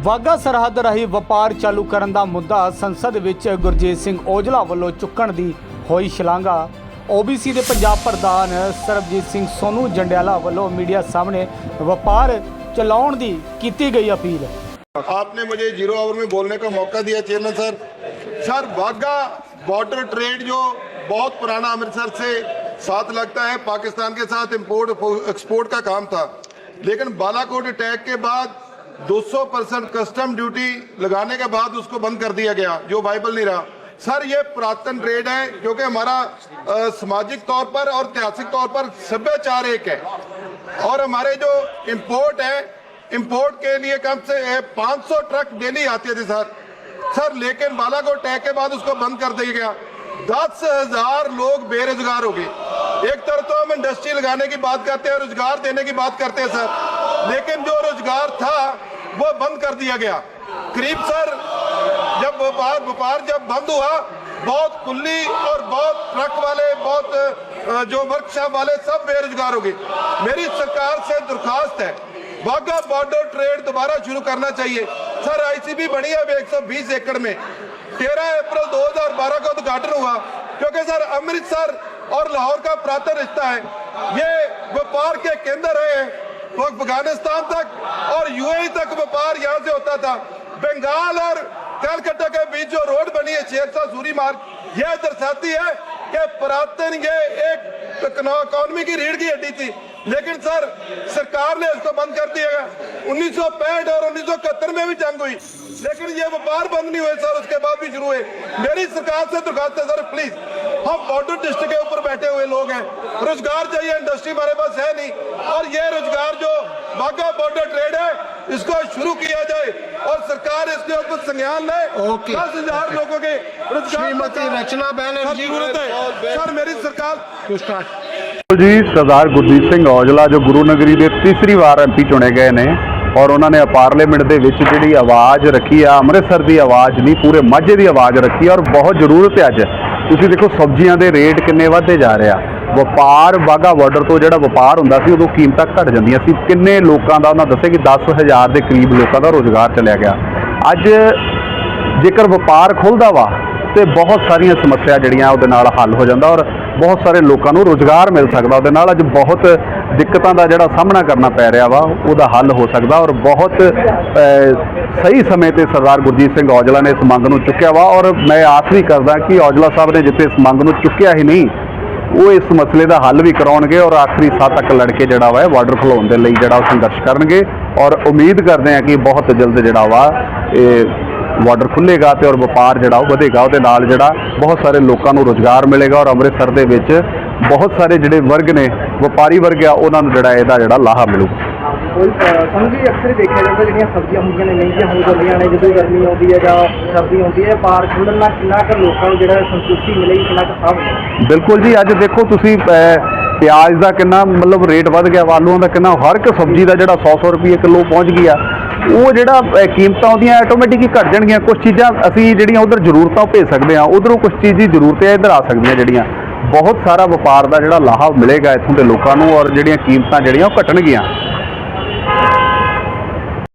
ਵਾਗਾ ਸਰਹੱਦ ਰਾਹੀਂ ਵਪਾਰ ਚਾਲੂ ਕਰਨ ਦਾ ਮੁੱਦਾ ਸੰਸਦ ਵਿੱਚ ਗੁਰਜੀਤ ਸਿੰਘ ਔਜਲਾ ਵੱਲੋਂ ਚੁੱਕਣ ਦੀ ਹੋਈ ਸ਼ਲਾਘਾ OBC ਦੇ ਪੰਜਾਬ ਪ੍ਰਧਾਨ ਸਰਬਜੀਤ ਸਿੰਘ ਸੋਨੂ ਜੰਡਿਆਲਾ ਵੱਲੋਂ ਮੀਡੀਆ ਸਾਹਮਣੇ ਵਪਾਰ ਚਲਾਉਣ ਦੀ ਕੀਤੀ ਗਈ ਅਪੀਲ आपने मुझे जीरो आवर में बोलने का मौका दिया chairman sir sir Wagah border trade जो बहुत पुराना अमृतसर से साथ लगता है पाकिस्तान के साथ इंपोर्ट एक्सपोर्ट का काम था लेकिन बालाकोट अटैक के बाद 200 परसेंट कस्टम ड्यूटी लगाने के बाद उसको बंद कर दिया गया, जो वाइबल नहीं रहा। सर, ये पुरातन ट्रेड है क्योंकि हमारा सामाजिक तौर पर और ऐतिहासिक तौर पर सभ्याचार एक है। और हमारे जो इम्पोर्ट है इम्पोर्ट के लिए कम से 500 ट्रक डेली आते थे सर। सर, लेकिन बालाकोट अटैक के बाद उसको बंद कर दिया गया। दस हज़ार लोग बेरोजगार हो गए। एक तरफ़ तो हम इंडस्ट्री लगाने की बात करते हैं रोज़गार देने की बात करते हैं, सर। लेकिन जो रोज़गार था, वो बंद कर दिया गया। करीब सर, जब व्यापार व्यापार जब बंद हुआ, बहुत कुल्ली और बहुत ट्रक वाले, बहुत जो वर्कशॉप वाले, सब बेरोजगार हो गए। मेरी सरकार से दरखास्त है, वाघा बॉर्डर ट्रेड दोबारा शुरू करना चाहिए। सर आईसीबी बनी है अब 120 एकड़ में। 13 अप्रैल 2012 का उद्घाटन हुआ, क्योंकि सर, अमृतसर और लाहौर का प्रातः रिश्ता है। ये व्यापार के केंद्र हैं। वो अफ़गानिस्तान तक और यूएई तक व्यापार यहाँ से होता था। बंगाल और कलकत्ता के बीच जो रोड बनी है, शेरशाह सूरी मार्ग, यह दर्शाती है कि पुरातन ये एक इकोनॉमी की रीढ़ की हड्डी थी। लेकिन सर, सरकार ने इसको बंद कर दिया। उन्नीस और उन्नीस सौ इकहत्तर में भी जंग हुई। लेकिन ये व्यापार बंद नहीं हुए सर, उसके बाद भी शुरू हुए। मेरी सरकार से दरखास्त है, सर प्लीज़ हम बॉर्डर डिस्ट्रिक्ट के ऊपर बैठे हुए लोग हैं रोजगार चाहिए इंडस्ट्री हमारे पास है नहीं और ये रोजगार जो बाघा बॉर्डर ट्रेड है इसको शुरू किया जाए और सरकार इसके ऊपर संज्ञान ले ओके। दस हजार लोगों के रोजगार श्रीमती रचना सर, बैनर्जी जरूरत है सर मेरी सरकार टू स्टार्ट ਜੀ ਸਰਦਾਰ ਗੁਰਦੀਪ ਸਿੰਘ ਔਜਲਾ ਜੋ ਗੁਰੂ ਨਗਰੀ ਦੇ ਤੀਸਰੀ ਵਾਰ ਐਮਪੀ ਚੁਣੇ ਗਏ ਨੇ ਔਰ ਉਹਨਾਂ ਨੇ ਪਾਰਲੀਮੈਂਟ ਦੇ ਵਿੱਚ ਜਿਹੜੀ ਆਵਾਜ਼ ਰੱਖੀ ਆ ਅੰਮ੍ਰਿਤਸਰ ਦੀ ਆਵਾਜ਼ ਨਹੀਂ ਪੂਰੇ ਮਾਝੇ ਦੀ ਆਵਾਜ਼ ਰੱਖੀ ਆ ਔਰ ਬਹੁਤ ਜ਼ਰੂਰਤ ਹੈ ਅੱਜ ਤੁਸੀਂ ਦੇਖੋ ਸਬਜ਼ੀਆਂ ਦੇ ਰੇਟ ਕਿੰਨੇ ਵਧਦੇ ਜਾ ਰਹੇ ਆ। ਵਪਾਰ ਵਾਗਾ ਬਾਰਡਰ ਤੋਂ ਜਿਹੜਾ ਵਪਾਰ ਹੁੰਦਾ ਸੀ, ਉਦੋਂ ਕੀਮਤਾਂ ਘਟ ਜਾਂਦੀਆਂ ਸੀ। ਕਿੰਨੇ ਲੋਕਾਂ ਦਾ ਉਹਨਾਂ ਦੱਸਿਆ ਕਿ 10000 ਦੇ ਕਰੀਬ ਲੋਕਾਂ ਦਾ ਰੋਜ਼ਗਾਰ ਚਲਿਆ ਗਿਆ। ਅੱਜ ਜੇਕਰ ਵਪਾਰ ਖੁੱਲਦਾ ਵਾ, ਤੇ ਬਹੁਤ ਸਾਰੀਆਂ ਸਮੱਸਿਆ ਜਿਹੜੀਆਂ ਉਹਦੇ ਨਾਲ ਹੱਲ ਹੋ ਜਾਂਦਾ ਔਰ ਬਹੁਤ ਸਾਰੇ ਲੋਕਾਂ ਨੂੰ ਰੋਜ਼ਗਾਰ ਮਿਲ ਸਕਦਾ। ਉਹਦੇ ਨਾਲ ਅੱਜ ਬਹੁਤ ਦਿੱਕਤਾਂ ਦਾ ਜਿਹੜਾ ਸਾਹਮਣਾ ਕਰਨਾ ਪੈ ਰਿਹਾ ਵਾ, ਉਹਦਾ ਹੱਲ ਹੋ ਸਕਦਾ ਔਰ ਬਹੁਤ ਸਹੀ ਸਮੇਂ ਤੇ ਸਰਦਾਰ ਗੁਰਜੀਤ ਸਿੰਘ ਔਜਲਾ ਨੇ ਇਸ ਮੰਗ ਨੂੰ ਚੁੱਕਿਆ ਵਾ ਔਰ ਮੈਂ ਆਸ ਵੀ ਕਰਦਾ ਕਿ ਔਜਲਾ ਸਾਹਿਬ ਨੇ ਜਿੱਥੇ ਇਸ ਮੰਗ ਨੂੰ ਚੁੱਕਿਆ ਹੀ ਨਹੀਂ, ਉਹ ਇਸ ਮਸਲੇ ਦਾ ਹੱਲ ਵੀ ਕਰਾਉਣਗੇ ਔਰ ਆਖਰੀ ਸਾਹ ਤੱਕ ਲੜ ਕੇ ਜਿਹੜਾ ਵਾ ਬਾਰਡਰ ਖਲਾਉਣ ਦੇ ਲਈ ਜਿਹੜਾ ਉਹ ਸੰਘਰਸ਼ ਕਰਨਗੇ ਔਰ ਉਮੀਦ ਕਰਦੇ ਹਾਂ ਕਿ ਬਹੁਤ ਜਲਦ ਜਿਹੜਾ ਵਾ ਇਹ ਬਾਰਡਰ ਖੁੱਲੇਗਾ ਤੇ ਔਰ ਵਪਾਰ ਜਿਹੜਾ ਉਹ ਵਧੇਗਾ, ਉਹਦੇ ਨਾਲ ਜਿਹੜਾ ਬਹੁਤ ਸਾਰੇ ਲੋਕਾਂ ਨੂੰ ਰੋਜ਼ਗਾਰ ਮਿਲੇਗਾ ਔਰ ਅੰਮ੍ਰਿਤਸਰ ਦੇ ਵਿੱਚ ਬਹੁਤ ਸਾਰੇ ਜਿਹੜੇ ਵਰਗ ਨੇ ਵਪਾਰੀ ਵਰਗ ਆ ਉਹਨਾਂ ਨੂੰ ਜਿਹੜਾ ਇਹਦਾ ਜਿਹੜਾ ਲਾਹਾ ਮਿਲੂਗਾ ਕੋਈ ਅਕਸਰ ਦੇਖਿਆ ਜਾਂਦਾ ਜਿਹੜੀਆਂ ਸਬਜ਼ੀਆਂ ਹੁੰਦੀਆਂ ਨੇ ਮਹਿੰਗੀਆਂ ਹੋ ਜਾਂਦੀਆਂ ਨੇ ਜਦੋਂ ਗਰਮੀ ਆਉਂਦੀ ਹੈ ਜਾਂ ਸਰਦੀ ਆਉਂਦੀ ਹੈ ਪਾਰ ਖੁੱਲਣ ਨਾਲ ਕਿੰਨਾ ਕੁ ਲੋਕਾਂ ਨੂੰ ਜਿਹੜਾ ਸੰਤੁਸ਼ਟੀ ਮਿਲੇਗੀ ਕਿੰਨਾ ਕੁ ਸਾਹ ਮਿਲੇਗਾ ਬਿਲਕੁਲ ਜੀ ਅੱਜ ਦੇਖੋ ਤੁਸੀਂ ਪਿਆਜ਼ ਦਾ ਕਿੰਨਾ ਮਤਲਬ ਰੇਟ ਵੱਧ ਗਿਆ ਆਲੂਆਂ ਦਾ ਕਿੰਨਾ ਹਰ ਇੱਕ ਸਬਜ਼ੀ ਦਾ ਜਿਹੜਾ 100-100 ਰੁਪਏ ਕਿਲੋ ਪਹੁੰਚ ਗਈ ਆ ਉਹ ਜਿਹੜਾ ਕੀਮਤਾਂ ਉਹਦੀਆਂ ਆਟੋਮੈਟਿਕ ਹੀ ਘਟ ਜਾਣਗੀਆਂ। ਕੁਝ ਚੀਜ਼ਾਂ ਅਸੀਂ ਜਿਹੜੀਆਂ ਉਧਰ ਜ਼ਰੂਰਤਾਂ ਭੇਜ ਸਕਦੇ ਆ ਉਧਰੋਂ ਕੁਝ ਚੀਜ਼ ਦੀ ਜ਼ਰੂਰਤ ਹੈ ਇੱਧਰ ਆ ਸਕਦੀਆਂ ਜਿਹੜੀਆਂ। ਬਹੁਤ ਸਾਰਾ ਵਪਾਰ ਦਾ ਜਿਹੜਾ ਲਾਹਾ ਮਿਲੇਗਾ ਇੱਥੋਂ ਦੇ ਲੋਕਾਂ ਨੂੰ ਔਰ ਜਿਹੜੀਆਂ ਕੀਮਤਾਂ ਜਿਹੜੀਆਂ ਉਹ ਘਟਣਗੀਆਂ।